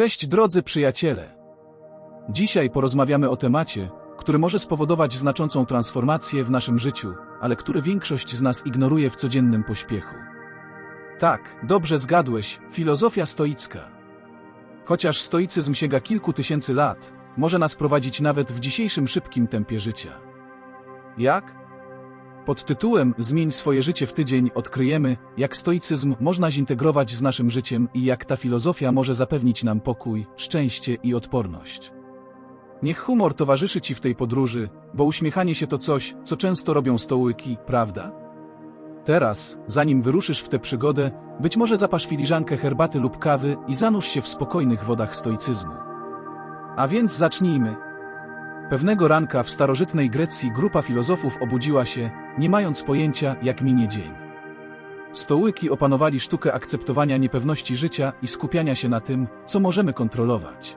Cześć drodzy przyjaciele. Dzisiaj porozmawiamy o temacie, który może spowodować znaczącą transformację w naszym życiu, ale który większość z nas ignoruje w codziennym pośpiechu. Tak, dobrze zgadłeś, filozofia stoicka. Chociaż stoicyzm sięga kilku tysięcy lat, może nas prowadzić nawet w dzisiejszym szybkim tempie życia. Jak? Pod tytułem Zmień swoje życie w tydzień odkryjemy, jak stoicyzm można zintegrować z naszym życiem i jak ta filozofia może zapewnić nam pokój, szczęście i odporność. Niech humor towarzyszy Ci w tej podróży, bo uśmiechanie się to coś, co często robią stołyki, prawda? Teraz, zanim wyruszysz w tę przygodę, być może zapasz filiżankę herbaty lub kawy i zanurz się w spokojnych wodach stoicyzmu. A więc zacznijmy. Pewnego ranka w starożytnej Grecji grupa filozofów obudziła się, nie mając pojęcia, jak minie dzień. Stołyki opanowali sztukę akceptowania niepewności życia i skupiania się na tym, co możemy kontrolować.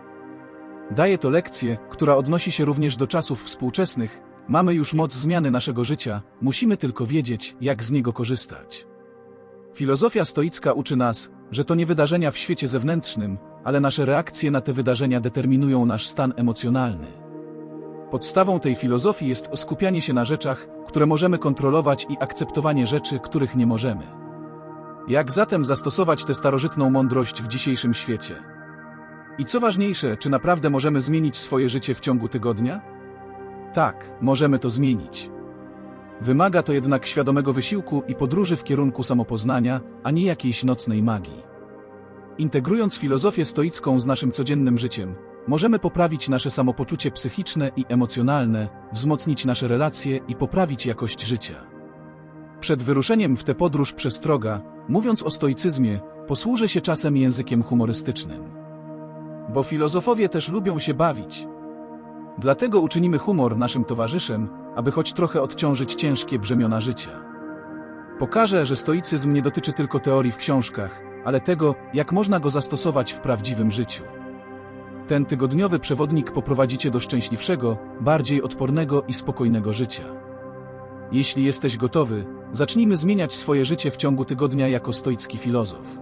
Daje to lekcję, która odnosi się również do czasów współczesnych. Mamy już moc zmiany naszego życia, musimy tylko wiedzieć, jak z niego korzystać. Filozofia stoicka uczy nas, że to nie wydarzenia w świecie zewnętrznym, ale nasze reakcje na te wydarzenia determinują nasz stan emocjonalny. Podstawą tej filozofii jest skupianie się na rzeczach, które możemy kontrolować i akceptowanie rzeczy, których nie możemy. Jak zatem zastosować tę starożytną mądrość w dzisiejszym świecie? I co ważniejsze, czy naprawdę możemy zmienić swoje życie w ciągu tygodnia? Tak, możemy to zmienić. Wymaga to jednak świadomego wysiłku i podróży w kierunku samopoznania, a nie jakiejś nocnej magii. Integrując filozofię stoicką z naszym codziennym życiem, możemy poprawić nasze samopoczucie psychiczne i emocjonalne, wzmocnić nasze relacje i poprawić jakość życia. Przed wyruszeniem w tę podróż przestroga, mówiąc o stoicyzmie, posłużę się czasem językiem humorystycznym. Bo filozofowie też lubią się bawić. Dlatego uczynimy humor naszym towarzyszem, aby choć trochę odciążyć ciężkie brzemiona życia. Pokażę, że stoicyzm nie dotyczy tylko teorii w książkach, ale tego, jak można go zastosować w prawdziwym życiu. Ten tygodniowy przewodnik poprowadzi Cię do szczęśliwszego, bardziej odpornego i spokojnego życia. Jeśli jesteś gotowy, zacznijmy zmieniać swoje życie w ciągu tygodnia jako stoicki filozof.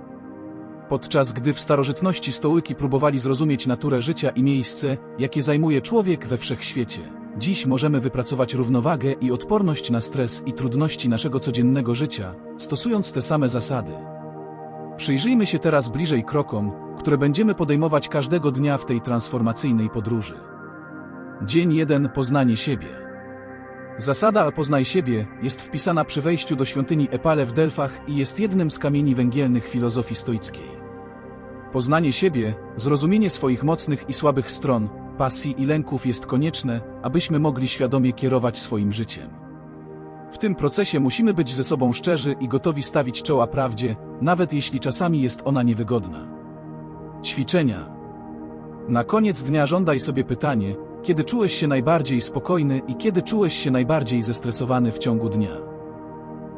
Podczas gdy w starożytności stołyki próbowali zrozumieć naturę życia i miejsce, jakie zajmuje człowiek we wszechświecie, dziś możemy wypracować równowagę i odporność na stres i trudności naszego codziennego życia, stosując te same zasady. Przyjrzyjmy się teraz bliżej krokom, które będziemy podejmować każdego dnia w tej transformacyjnej podróży. Dzień 1 Poznanie siebie. Zasada poznaj siebie jest wpisana przy wejściu do świątyni Epale w Delfach i jest jednym z kamieni węgielnych filozofii stoickiej. Poznanie siebie, zrozumienie swoich mocnych i słabych stron, pasji i lęków jest konieczne, abyśmy mogli świadomie kierować swoim życiem. W tym procesie musimy być ze sobą szczerzy i gotowi stawić czoła prawdzie, nawet jeśli czasami jest ona niewygodna. Ćwiczenia. Na koniec dnia żądaj sobie pytanie, kiedy czułeś się najbardziej spokojny i kiedy czułeś się najbardziej zestresowany w ciągu dnia.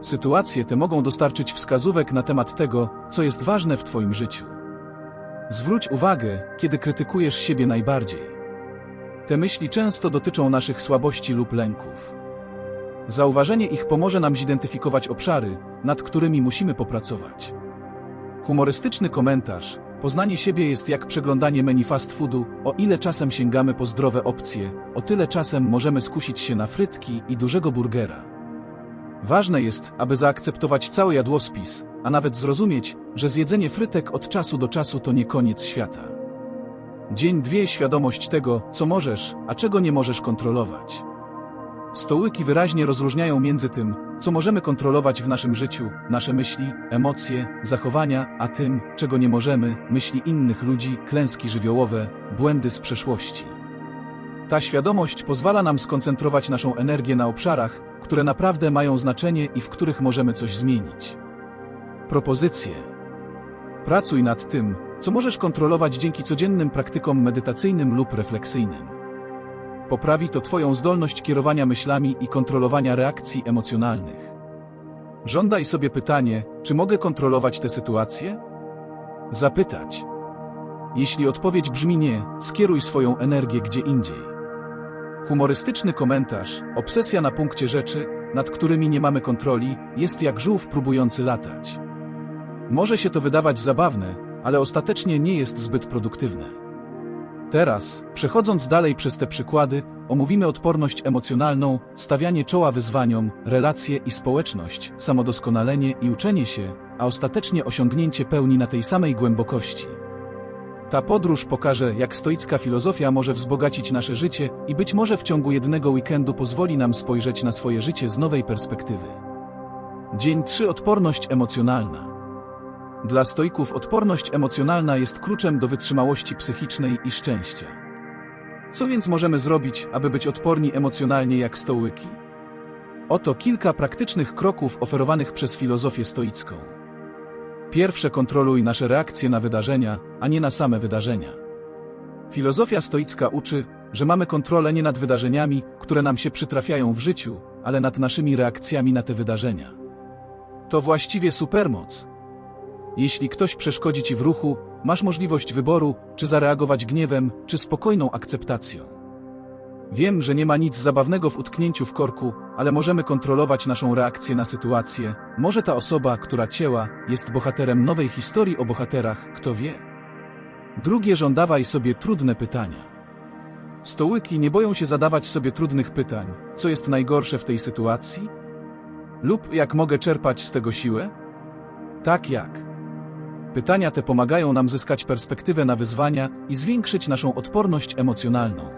Sytuacje te mogą dostarczyć wskazówek na temat tego, co jest ważne w Twoim życiu. Zwróć uwagę, kiedy krytykujesz siebie najbardziej. Te myśli często dotyczą naszych słabości lub lęków. Zauważenie ich pomoże nam zidentyfikować obszary, nad którymi musimy popracować. Humorystyczny komentarz. Poznanie siebie jest jak przeglądanie menu fast foodu, o ile czasem sięgamy po zdrowe opcje, o tyle czasem możemy skusić się na frytki i dużego burgera. Ważne jest, aby zaakceptować cały jadłospis, a nawet zrozumieć, że zjedzenie frytek od czasu do czasu to nie koniec świata. Dzień dwie świadomość tego, co możesz, a czego nie możesz kontrolować. Stołyki wyraźnie rozróżniają między tym, co możemy kontrolować w naszym życiu, nasze myśli, emocje, zachowania, a tym, czego nie możemy, myśli innych ludzi, klęski żywiołowe, błędy z przeszłości. Ta świadomość pozwala nam skoncentrować naszą energię na obszarach, które naprawdę mają znaczenie i w których możemy coś zmienić. Propozycje. Pracuj nad tym, co możesz kontrolować dzięki codziennym praktykom medytacyjnym lub refleksyjnym. Poprawi to Twoją zdolność kierowania myślami i kontrolowania reakcji emocjonalnych. Żądaj sobie pytanie, czy mogę kontrolować tę sytuację? Zapytać. Jeśli odpowiedź brzmi nie, skieruj swoją energię gdzie indziej. Humorystyczny komentarz, obsesja na punkcie rzeczy, nad którymi nie mamy kontroli, jest jak żółw próbujący latać. Może się to wydawać zabawne, ale ostatecznie nie jest zbyt produktywne. Teraz, przechodząc dalej przez te przykłady, omówimy odporność emocjonalną, stawianie czoła wyzwaniom, relacje i społeczność, samodoskonalenie i uczenie się, a ostatecznie osiągnięcie pełni na tej samej głębokości. Ta podróż pokaże, jak stoicka filozofia może wzbogacić nasze życie i być może w ciągu jednego weekendu pozwoli nam spojrzeć na swoje życie z nowej perspektywy. Dzień 3 Odporność emocjonalna. Dla stoików odporność emocjonalna jest kluczem do wytrzymałości psychicznej i szczęścia. Co więc możemy zrobić, aby być odporni emocjonalnie jak stołyki? Oto kilka praktycznych kroków oferowanych przez filozofię stoicką. Pierwsze kontroluj nasze reakcje na wydarzenia, a nie na same wydarzenia. Filozofia stoicka uczy, że mamy kontrolę nie nad wydarzeniami, które nam się przytrafiają w życiu, ale nad naszymi reakcjami na te wydarzenia. To właściwie supermoc. Jeśli ktoś przeszkodzi ci w ruchu, masz możliwość wyboru, czy zareagować gniewem, czy spokojną akceptacją. Wiem, że nie ma nic zabawnego w utknięciu w korku, ale możemy kontrolować naszą reakcję na sytuację. Może ta osoba, która cięła, jest bohaterem nowej historii o bohaterach, kto wie? Drugie żądawaj sobie trudne pytania. Stołyki nie boją się zadawać sobie trudnych pytań, co jest najgorsze w tej sytuacji? Lub jak mogę czerpać z tego siłę? Tak jak. Pytania te pomagają nam zyskać perspektywę na wyzwania i zwiększyć naszą odporność emocjonalną.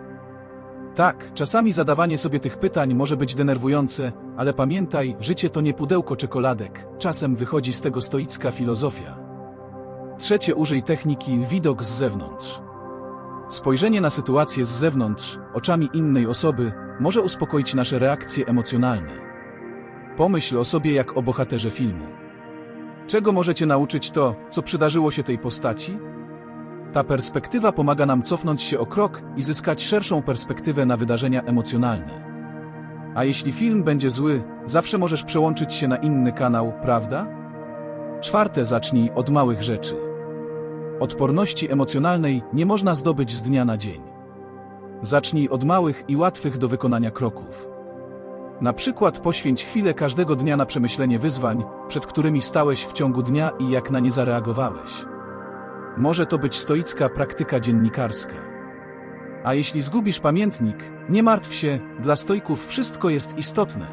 Tak, czasami zadawanie sobie tych pytań może być denerwujące, ale pamiętaj, życie to nie pudełko czekoladek, czasem wychodzi z tego stoicka filozofia. Trzecie użyj techniki widok z zewnątrz. Spojrzenie na sytuację z zewnątrz, oczami innej osoby, może uspokoić nasze reakcje emocjonalne. Pomyśl o sobie jak o bohaterze filmu. Czego możecie nauczyć to, co przydarzyło się tej postaci? Ta perspektywa pomaga nam cofnąć się o krok i zyskać szerszą perspektywę na wydarzenia emocjonalne. A jeśli film będzie zły, zawsze możesz przełączyć się na inny kanał, prawda? Czwarte, zacznij od małych rzeczy. Odporności emocjonalnej nie można zdobyć z dnia na dzień. Zacznij od małych i łatwych do wykonania kroków. Na przykład poświęć chwilę każdego dnia na przemyślenie wyzwań, przed którymi stałeś w ciągu dnia i jak na nie zareagowałeś. Może to być stoicka praktyka dziennikarska. A jeśli zgubisz pamiętnik, nie martw się, dla stoików wszystko jest istotne.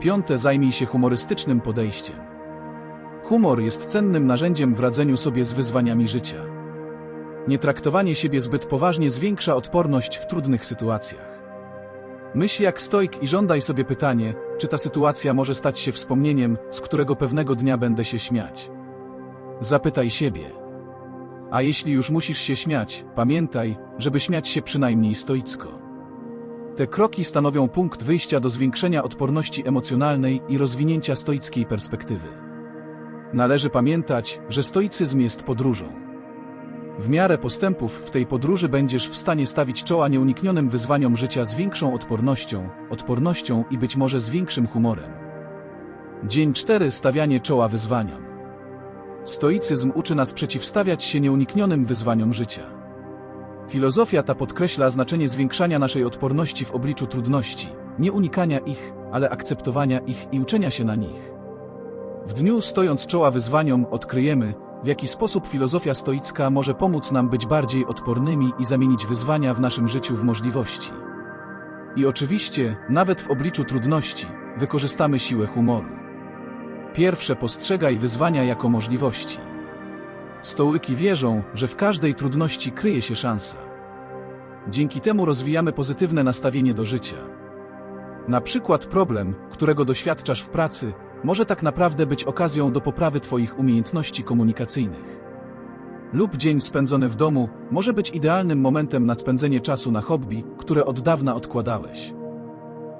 Piąte, zajmij się humorystycznym podejściem. Humor jest cennym narzędziem w radzeniu sobie z wyzwaniami życia. Nietraktowanie siebie zbyt poważnie zwiększa odporność w trudnych sytuacjach. Myśl jak stoik i żądaj sobie pytanie, czy ta sytuacja może stać się wspomnieniem, z którego pewnego dnia będę się śmiać. Zapytaj siebie. A jeśli już musisz się śmiać, pamiętaj, żeby śmiać się przynajmniej stoicko. Te kroki stanowią punkt wyjścia do zwiększenia odporności emocjonalnej i rozwinięcia stoickiej perspektywy. Należy pamiętać, że stoicyzm jest podróżą. W miarę postępów w tej podróży będziesz w stanie stawić czoła nieuniknionym wyzwaniom życia z większą odpornością, odpornością i być może z większym humorem. Dzień 4. Stawianie czoła wyzwaniom. Stoicyzm uczy nas przeciwstawiać się nieuniknionym wyzwaniom życia. Filozofia ta podkreśla znaczenie zwiększania naszej odporności w obliczu trudności, nie unikania ich, ale akceptowania ich i uczenia się na nich. W dniu stojąc czoła wyzwaniom odkryjemy, w jaki sposób filozofia stoicka może pomóc nam być bardziej odpornymi i zamienić wyzwania w naszym życiu w możliwości. I oczywiście, nawet w obliczu trudności, wykorzystamy siłę humoru. Pierwsze postrzegaj wyzwania jako możliwości. Stołyki wierzą, że w każdej trudności kryje się szansa. Dzięki temu rozwijamy pozytywne nastawienie do życia. Na przykład problem, którego doświadczasz w pracy, może tak naprawdę być okazją do poprawy Twoich umiejętności komunikacyjnych. Lub dzień spędzony w domu może być idealnym momentem na spędzenie czasu na hobby, które od dawna odkładałeś.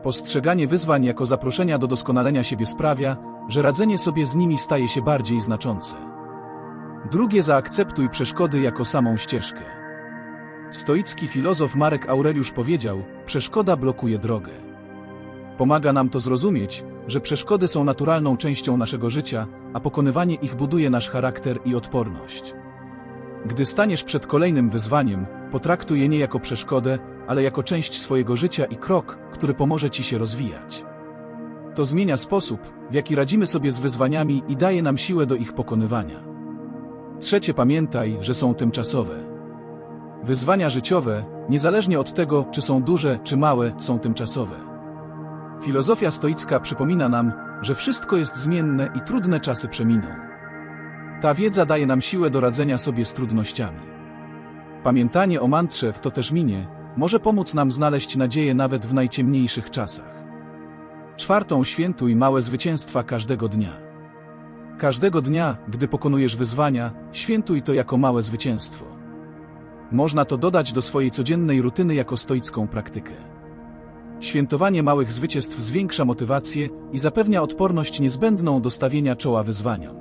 Postrzeganie wyzwań jako zaproszenia do doskonalenia siebie sprawia, że radzenie sobie z nimi staje się bardziej znaczące. Drugie zaakceptuj przeszkody jako samą ścieżkę. Stoicki filozof Marek Aureliusz powiedział: Przeszkoda blokuje drogę. Pomaga nam to zrozumieć, że przeszkody są naturalną częścią naszego życia, a pokonywanie ich buduje nasz charakter i odporność. Gdy staniesz przed kolejnym wyzwaniem, potraktuj je nie jako przeszkodę, ale jako część swojego życia i krok, który pomoże ci się rozwijać. To zmienia sposób, w jaki radzimy sobie z wyzwaniami i daje nam siłę do ich pokonywania. Trzecie, pamiętaj, że są tymczasowe. Wyzwania życiowe, niezależnie od tego, czy są duże, czy małe, są tymczasowe. Filozofia stoicka przypomina nam, że wszystko jest zmienne i trudne czasy przeminą. Ta wiedza daje nam siłę do radzenia sobie z trudnościami. Pamiętanie o mantrze w to też minie może pomóc nam znaleźć nadzieję nawet w najciemniejszych czasach. Czwartą świętuj małe zwycięstwa każdego dnia. Każdego dnia, gdy pokonujesz wyzwania, świętuj to jako małe zwycięstwo. Można to dodać do swojej codziennej rutyny jako stoicką praktykę. Świętowanie małych zwycięstw zwiększa motywację i zapewnia odporność niezbędną do stawienia czoła wyzwaniom.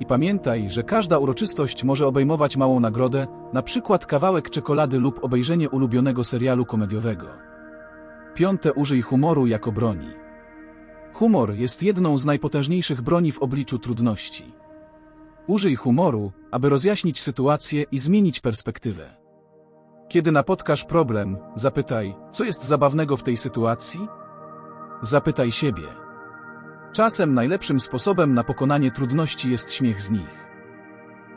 I pamiętaj, że każda uroczystość może obejmować małą nagrodę, na przykład kawałek czekolady lub obejrzenie ulubionego serialu komediowego. Piąte użyj humoru jako broni. Humor jest jedną z najpotężniejszych broni w obliczu trudności. Użyj humoru, aby rozjaśnić sytuację i zmienić perspektywę. Kiedy napotkasz problem, zapytaj, co jest zabawnego w tej sytuacji? Zapytaj siebie. Czasem najlepszym sposobem na pokonanie trudności jest śmiech z nich.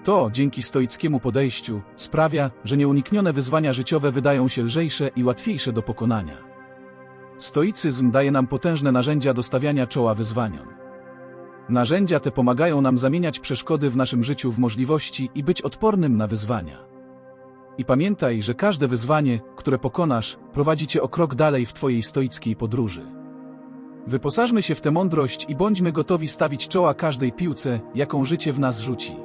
To, dzięki stoickiemu podejściu, sprawia, że nieuniknione wyzwania życiowe wydają się lżejsze i łatwiejsze do pokonania. Stoicyzm daje nam potężne narzędzia do stawiania czoła wyzwaniom. Narzędzia te pomagają nam zamieniać przeszkody w naszym życiu w możliwości i być odpornym na wyzwania. I pamiętaj, że każde wyzwanie, które pokonasz, prowadzi cię o krok dalej w twojej stoickiej podróży. Wyposażmy się w tę mądrość i bądźmy gotowi stawić czoła każdej piłce, jaką życie w nas rzuci.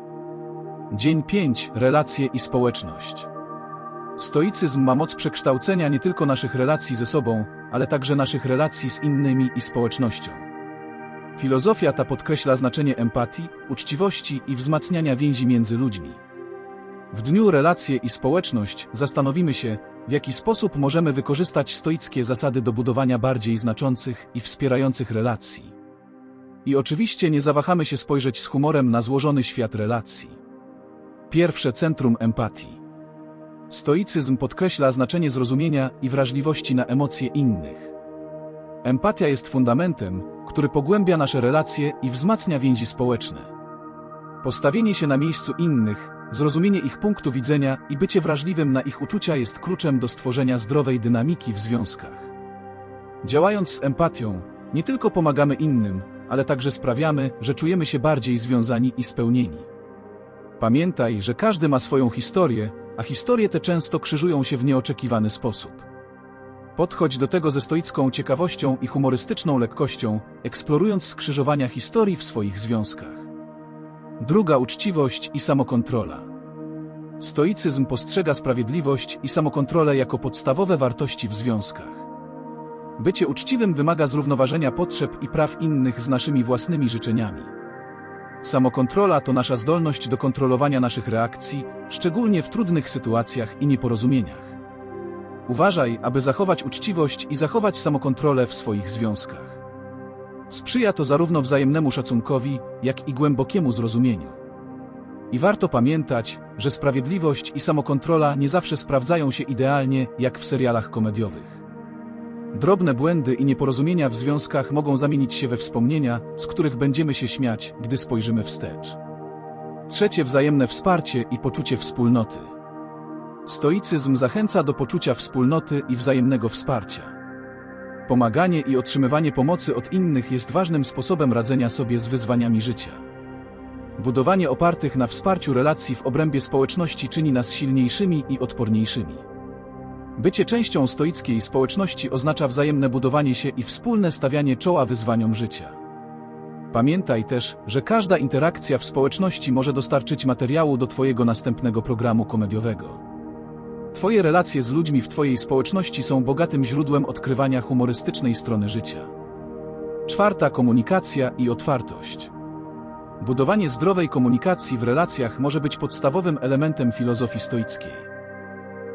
Dzień 5. Relacje i społeczność. Stoicyzm ma moc przekształcenia nie tylko naszych relacji ze sobą, ale także naszych relacji z innymi i społecznością. Filozofia ta podkreśla znaczenie empatii, uczciwości i wzmacniania więzi między ludźmi. W dniu relacje i społeczność zastanowimy się, w jaki sposób możemy wykorzystać stoickie zasady do budowania bardziej znaczących i wspierających relacji. I oczywiście nie zawahamy się spojrzeć z humorem na złożony świat relacji. Pierwsze centrum empatii. Stoicyzm podkreśla znaczenie zrozumienia i wrażliwości na emocje innych. Empatia jest fundamentem, który pogłębia nasze relacje i wzmacnia więzi społeczne. Postawienie się na miejscu innych, zrozumienie ich punktu widzenia i bycie wrażliwym na ich uczucia jest kluczem do stworzenia zdrowej dynamiki w związkach. Działając z empatią, nie tylko pomagamy innym, ale także sprawiamy, że czujemy się bardziej związani i spełnieni. Pamiętaj, że każdy ma swoją historię, a historie te często krzyżują się w nieoczekiwany sposób. Podchodź do tego ze stoicką ciekawością i humorystyczną lekkością, eksplorując skrzyżowania historii w swoich związkach. Druga uczciwość i samokontrola. Stoicyzm postrzega sprawiedliwość i samokontrolę jako podstawowe wartości w związkach. Bycie uczciwym wymaga zrównoważenia potrzeb i praw innych z naszymi własnymi życzeniami. Samokontrola to nasza zdolność do kontrolowania naszych reakcji, szczególnie w trudnych sytuacjach i nieporozumieniach. Uważaj, aby zachować uczciwość i zachować samokontrolę w swoich związkach. Sprzyja to zarówno wzajemnemu szacunkowi, jak i głębokiemu zrozumieniu. I warto pamiętać, że sprawiedliwość i samokontrola nie zawsze sprawdzają się idealnie, jak w serialach komediowych. Drobne błędy i nieporozumienia w związkach mogą zamienić się we wspomnienia, z których będziemy się śmiać, gdy spojrzymy wstecz. Trzecie wzajemne wsparcie i poczucie wspólnoty. Stoicyzm zachęca do poczucia wspólnoty i wzajemnego wsparcia. Pomaganie i otrzymywanie pomocy od innych jest ważnym sposobem radzenia sobie z wyzwaniami życia. Budowanie opartych na wsparciu relacji w obrębie społeczności czyni nas silniejszymi i odporniejszymi. Bycie częścią stoickiej społeczności oznacza wzajemne budowanie się i wspólne stawianie czoła wyzwaniom życia. Pamiętaj też, że każda interakcja w społeczności może dostarczyć materiału do Twojego następnego programu komediowego. Twoje relacje z ludźmi w Twojej społeczności są bogatym źródłem odkrywania humorystycznej strony życia. Czwarta komunikacja i otwartość. Budowanie zdrowej komunikacji w relacjach może być podstawowym elementem filozofii stoickiej.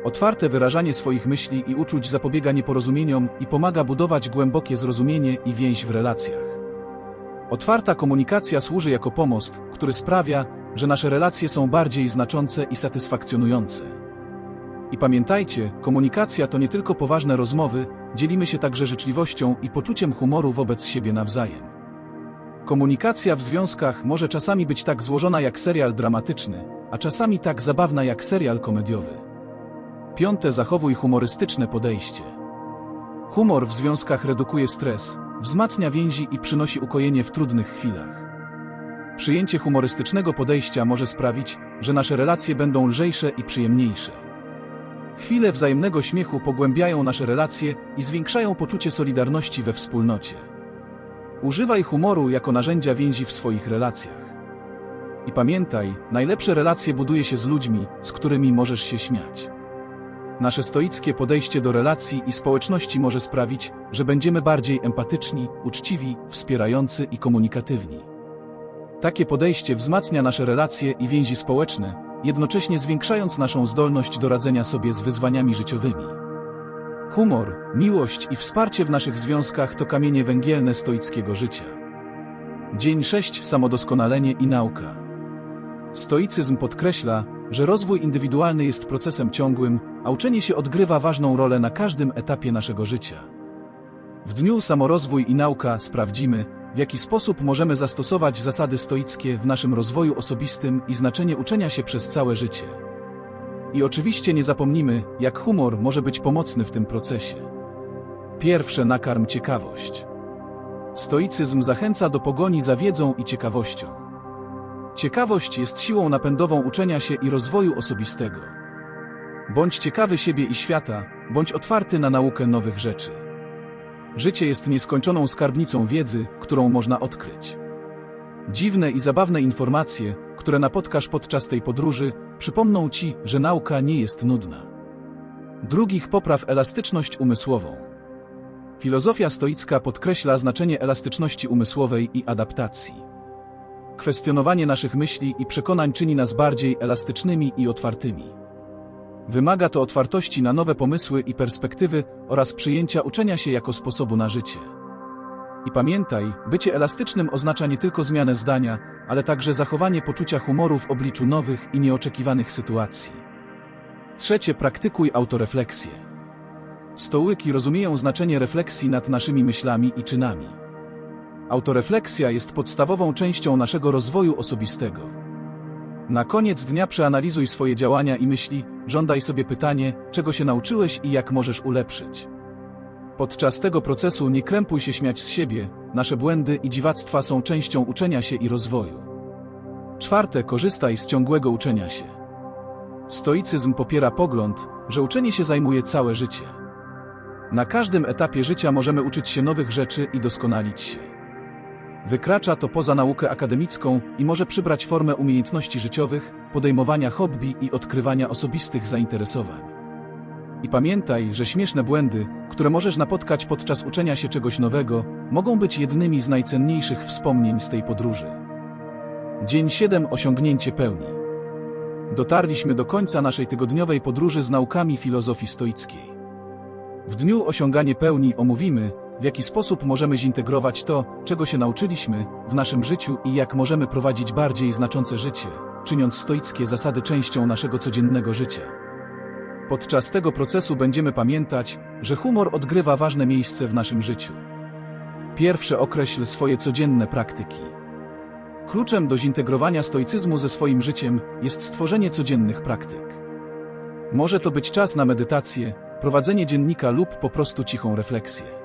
Otwarte wyrażanie swoich myśli i uczuć zapobiega nieporozumieniom i pomaga budować głębokie zrozumienie i więź w relacjach. Otwarta komunikacja służy jako pomost, który sprawia, że nasze relacje są bardziej znaczące i satysfakcjonujące. I pamiętajcie, komunikacja to nie tylko poważne rozmowy, dzielimy się także życzliwością i poczuciem humoru wobec siebie nawzajem. Komunikacja w związkach może czasami być tak złożona jak serial dramatyczny, a czasami tak zabawna jak serial komediowy. Piąte, zachowuj humorystyczne podejście. Humor w związkach redukuje stres, wzmacnia więzi i przynosi ukojenie w trudnych chwilach. Przyjęcie humorystycznego podejścia może sprawić, że nasze relacje będą lżejsze i przyjemniejsze. Chwile wzajemnego śmiechu pogłębiają nasze relacje i zwiększają poczucie solidarności we wspólnocie. Używaj humoru jako narzędzia więzi w swoich relacjach. I pamiętaj, najlepsze relacje buduje się z ludźmi, z którymi możesz się śmiać. Nasze stoickie podejście do relacji i społeczności może sprawić, że będziemy bardziej empatyczni, uczciwi, wspierający i komunikatywni. Takie podejście wzmacnia nasze relacje i więzi społeczne, jednocześnie zwiększając naszą zdolność do radzenia sobie z wyzwaniami życiowymi. Humor, miłość i wsparcie w naszych związkach to kamienie węgielne stoickiego życia. Dzień 6. Samodoskonalenie i nauka. Stoicyzm podkreśla, że rozwój indywidualny jest procesem ciągłym, a uczenie się odgrywa ważną rolę na każdym etapie naszego życia. W dniu Samorozwój i Nauka sprawdzimy, w jaki sposób możemy zastosować zasady stoickie w naszym rozwoju osobistym i znaczenie uczenia się przez całe życie. I oczywiście nie zapomnimy, jak humor może być pomocny w tym procesie. Pierwsze nakarm ciekawość. Stoicyzm zachęca do pogoni za wiedzą i ciekawością. Ciekawość jest siłą napędową uczenia się i rozwoju osobistego. Bądź ciekawy siebie i świata, bądź otwarty na naukę nowych rzeczy. Życie jest nieskończoną skarbnicą wiedzy, którą można odkryć. Dziwne i zabawne informacje, które napotkasz podczas tej podróży, przypomną ci, że nauka nie jest nudna. Drugich popraw elastyczność umysłową. Filozofia stoicka podkreśla znaczenie elastyczności umysłowej i adaptacji. Kwestionowanie naszych myśli i przekonań czyni nas bardziej elastycznymi i otwartymi. Wymaga to otwartości na nowe pomysły i perspektywy oraz przyjęcia uczenia się jako sposobu na życie. I pamiętaj, bycie elastycznym oznacza nie tylko zmianę zdania, ale także zachowanie poczucia humoru w obliczu nowych i nieoczekiwanych sytuacji. Trzecie, praktykuj autorefleksję. Stołyki rozumieją znaczenie refleksji nad naszymi myślami i czynami. Autorefleksja jest podstawową częścią naszego rozwoju osobistego. Na koniec dnia przeanalizuj swoje działania i myśli, żądaj sobie pytanie, czego się nauczyłeś i jak możesz ulepszyć. Podczas tego procesu nie krępuj się śmiać z siebie, nasze błędy i dziwactwa są częścią uczenia się i rozwoju. Czwarte, korzystaj z ciągłego uczenia się. Stoicyzm popiera pogląd, że uczenie się zajmuje całe życie. Na każdym etapie życia możemy uczyć się nowych rzeczy i doskonalić się. Wykracza to poza naukę akademicką i może przybrać formę umiejętności życiowych, podejmowania hobby i odkrywania osobistych zainteresowań. I pamiętaj, że śmieszne błędy, które możesz napotkać podczas uczenia się czegoś nowego, mogą być jednymi z najcenniejszych wspomnień z tej podróży. Dzień 7 Osiągnięcie pełni. Dotarliśmy do końca naszej tygodniowej podróży z naukami filozofii stoickiej. W dniu Osiąganie pełni omówimy, w jaki sposób możemy zintegrować to, czego się nauczyliśmy, w naszym życiu i jak możemy prowadzić bardziej znaczące życie, czyniąc stoickie zasady częścią naszego codziennego życia. Podczas tego procesu będziemy pamiętać, że humor odgrywa ważne miejsce w naszym życiu. Pierwsze określ swoje codzienne praktyki. Kluczem do zintegrowania stoicyzmu ze swoim życiem jest stworzenie codziennych praktyk. Może to być czas na medytację, prowadzenie dziennika lub po prostu cichą refleksję.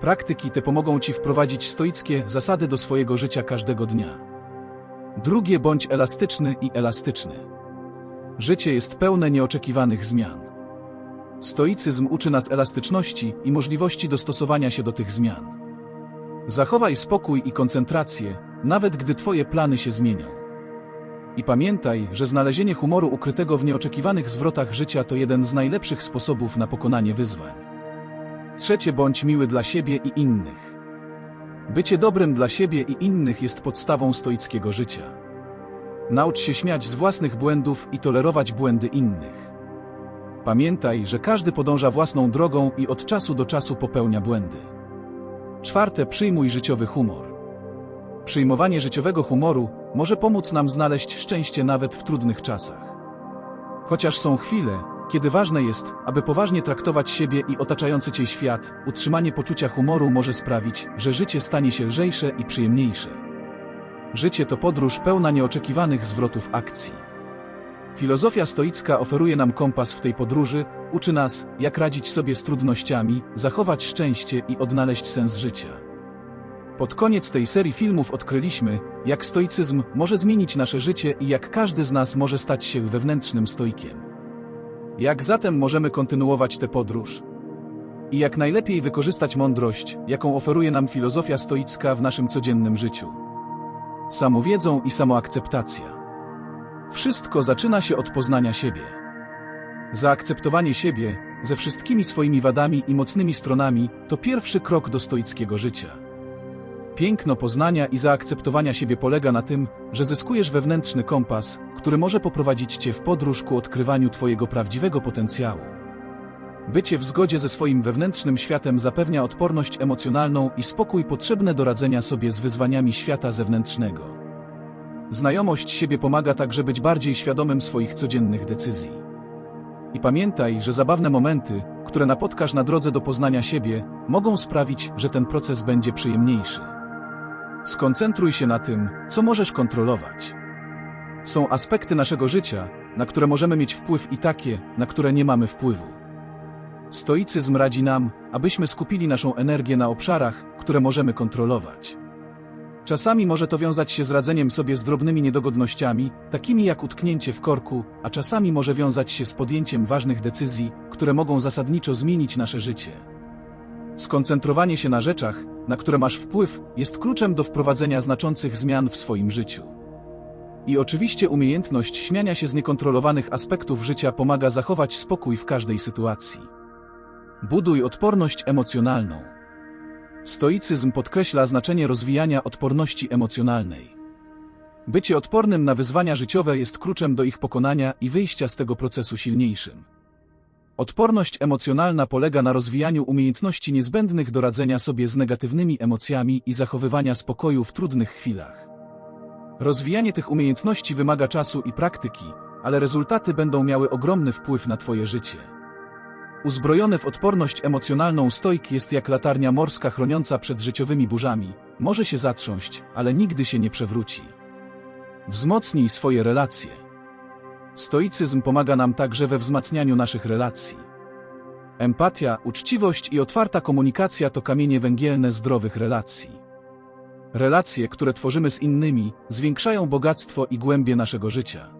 Praktyki te pomogą Ci wprowadzić stoickie zasady do swojego życia każdego dnia. Drugie bądź elastyczny i elastyczny. Życie jest pełne nieoczekiwanych zmian. Stoicyzm uczy nas elastyczności i możliwości dostosowania się do tych zmian. Zachowaj spokój i koncentrację, nawet gdy Twoje plany się zmienią. I pamiętaj, że znalezienie humoru ukrytego w nieoczekiwanych zwrotach życia to jeden z najlepszych sposobów na pokonanie wyzwań. Trzecie, bądź miły dla siebie i innych. Bycie dobrym dla siebie i innych jest podstawą stoickiego życia. Naucz się śmiać z własnych błędów i tolerować błędy innych. Pamiętaj, że każdy podąża własną drogą i od czasu do czasu popełnia błędy. Czwarte, przyjmuj życiowy humor. Przyjmowanie życiowego humoru może pomóc nam znaleźć szczęście nawet w trudnych czasach. Chociaż są chwile, Kiedy ważne jest, aby poważnie traktować siebie i otaczający cię świat, utrzymanie poczucia humoru może sprawić, że życie stanie się lżejsze i przyjemniejsze. Życie to podróż pełna nieoczekiwanych zwrotów akcji. Filozofia stoicka oferuje nam kompas w tej podróży, uczy nas, jak radzić sobie z trudnościami, zachować szczęście i odnaleźć sens życia. Pod koniec tej serii filmów odkryliśmy, jak stoicyzm może zmienić nasze życie i jak każdy z nas może stać się wewnętrznym stoikiem. Jak zatem możemy kontynuować tę podróż? I jak najlepiej wykorzystać mądrość, jaką oferuje nam filozofia stoicka w naszym codziennym życiu? Samowiedzą i samoakceptacja. Wszystko zaczyna się od poznania siebie. Zaakceptowanie siebie, ze wszystkimi swoimi wadami i mocnymi stronami, to pierwszy krok do stoickiego życia. Piękno poznania i zaakceptowania siebie polega na tym, że zyskujesz wewnętrzny kompas, który może poprowadzić cię w podróż ku odkrywaniu twojego prawdziwego potencjału. Bycie w zgodzie ze swoim wewnętrznym światem zapewnia odporność emocjonalną i spokój potrzebne do radzenia sobie z wyzwaniami świata zewnętrznego. Znajomość siebie pomaga także być bardziej świadomym swoich codziennych decyzji. I pamiętaj, że zabawne momenty, które napotkasz na drodze do poznania siebie, mogą sprawić, że ten proces będzie przyjemniejszy. Skoncentruj się na tym, co możesz kontrolować. Są aspekty naszego życia, na które możemy mieć wpływ i takie, na które nie mamy wpływu. Stoicyzm radzi nam, abyśmy skupili naszą energię na obszarach, które możemy kontrolować. Czasami może to wiązać się z radzeniem sobie z drobnymi niedogodnościami, takimi jak utknięcie w korku, a czasami może wiązać się z podjęciem ważnych decyzji, które mogą zasadniczo zmienić nasze życie. Skoncentrowanie się na rzeczach, na które masz wpływ, jest kluczem do wprowadzenia znaczących zmian w swoim życiu. I oczywiście umiejętność śmiania się z niekontrolowanych aspektów życia pomaga zachować spokój w każdej sytuacji. Buduj odporność emocjonalną. Stoicyzm podkreśla znaczenie rozwijania odporności emocjonalnej. Bycie odpornym na wyzwania życiowe jest kluczem do ich pokonania i wyjścia z tego procesu silniejszym. Odporność emocjonalna polega na rozwijaniu umiejętności niezbędnych do radzenia sobie z negatywnymi emocjami i zachowywania spokoju w trudnych chwilach. Rozwijanie tych umiejętności wymaga czasu i praktyki, ale rezultaty będą miały ogromny wpływ na Twoje życie. Uzbrojony w odporność emocjonalną stoik jest jak latarnia morska chroniąca przed życiowymi burzami. Może się zatrząść, ale nigdy się nie przewróci. Wzmocnij swoje relacje. Stoicyzm pomaga nam także we wzmacnianiu naszych relacji. Empatia, uczciwość i otwarta komunikacja to kamienie węgielne zdrowych relacji. Relacje, które tworzymy z innymi, zwiększają bogactwo i głębie naszego życia.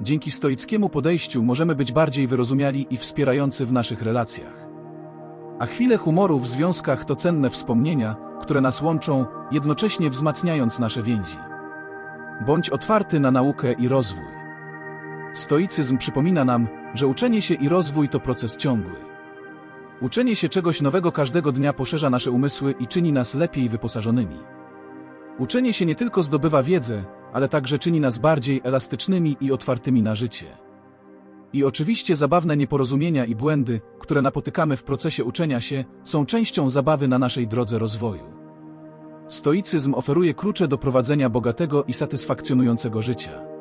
Dzięki stoickiemu podejściu możemy być bardziej wyrozumiali i wspierający w naszych relacjach. A chwile humoru w związkach to cenne wspomnienia, które nas łączą, jednocześnie wzmacniając nasze więzi. Bądź otwarty na naukę i rozwój. Stoicyzm przypomina nam, że uczenie się i rozwój to proces ciągły. Uczenie się czegoś nowego każdego dnia poszerza nasze umysły i czyni nas lepiej wyposażonymi. Uczenie się nie tylko zdobywa wiedzę, ale także czyni nas bardziej elastycznymi i otwartymi na życie. I oczywiście zabawne nieporozumienia i błędy, które napotykamy w procesie uczenia się, są częścią zabawy na naszej drodze rozwoju. Stoicyzm oferuje klucze do prowadzenia bogatego i satysfakcjonującego życia.